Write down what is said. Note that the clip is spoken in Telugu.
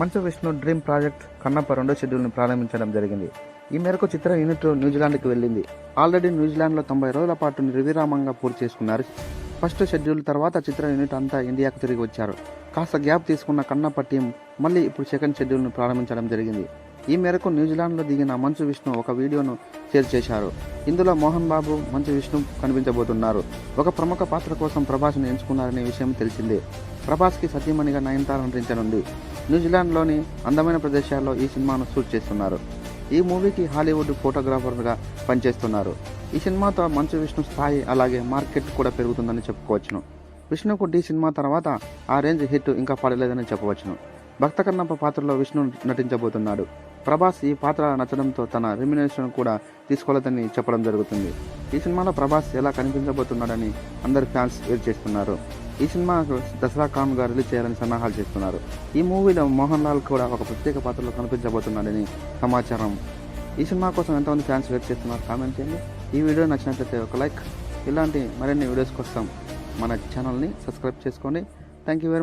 మంచు విష్ణు డ్రీమ్ ప్రాజెక్ట్ కన్నప్ప రెండో షెడ్యూల్ను ప్రారంభించడం జరిగింది. ఈ మేరకు చిత్ర యూనిట్ న్యూజిలాండ్కి వెళ్ళింది. ఆల్రెడీ న్యూజిలాండ్లో తొంభై రోజుల పాటు నిర్విరామంగా పూర్తి చేసుకున్నారు. ఫస్ట్ షెడ్యూల్ తర్వాత చిత్ర యూనిట్ అంతా ఇండియాకు తిరిగి వచ్చారు. కాస్త గ్యాప్ తీసుకున్న కన్నప్ప టీం మళ్ళీ ఇప్పుడు సెకండ్ షెడ్యూల్ను ప్రారంభించడం జరిగింది. ఈ మేరకు న్యూజిలాండ్లో దిగిన మంచు విష్ణు ఒక వీడియోను షేర్ చేశారు. ఇందులో మోహన్ బాబు మంచు విష్ణు కనిపించబోతున్నారు. ఒక ప్రముఖ పాత్ర కోసం ప్రభాస్ను ఎంచుకున్నారనే విషయం తెలిసిందే. ప్రభాస్కి సతీమణిగా నయనతార నటించనుంది. న్యూజిలాండ్లోని అందమైన ప్రదేశాల్లో ఈ సినిమాను షూట్ చేస్తున్నారు. ఈ మూవీకి హాలీవుడ్ ఫోటోగ్రాఫర్గా పనిచేస్తున్నారు. ఈ సినిమాతో మంచు విష్ణు స్థాయి అలాగే మార్కెట్ కూడా పెరుగుతుందని చెప్పుకోవచ్చును. విష్ణుకు డి సినిమా తర్వాత ఆ రేంజ్ హిట్ ఇంకా పడలేదని చెప్పవచ్చును. భక్త కన్నప్ప పాత్రలో విష్ణు నటించబోతున్నాడు. ప్రభాస్ ఈ పాత్ర నచ్చడంతో తన రెమ్యునేషన్ కూడా తీసుకోలేదని చెప్పడం జరుగుతుంది. ఈ సినిమాలో ప్రభాస్ ఎలా కనిపించబోతున్నాడని అందరు ఫ్యాన్స్ వెయిట్ చేస్తున్నారు. ఈ సినిమాకు దసరా కాన్గా రిలీజ్ చేయాలని సన్నాహాలు చేస్తున్నారు. ఈ మూవీలో మోహన్ లాల్ కూడా ఒక ప్రత్యేక పాత్రలో కనిపించబోతున్నాడని సమాచారం. ఈ సినిమా కోసం ఎంతమంది ఫ్యాన్స్ వెయిట్ చేస్తున్నారు కామెంట్ చేయండి. ఈ వీడియో నచ్చినట్లయితే ఒక లైక్. ఇలాంటి మరిన్ని వీడియోస్ కోసం మన ఛానల్ని సబ్స్క్రైబ్ చేసుకోండి. Thank you very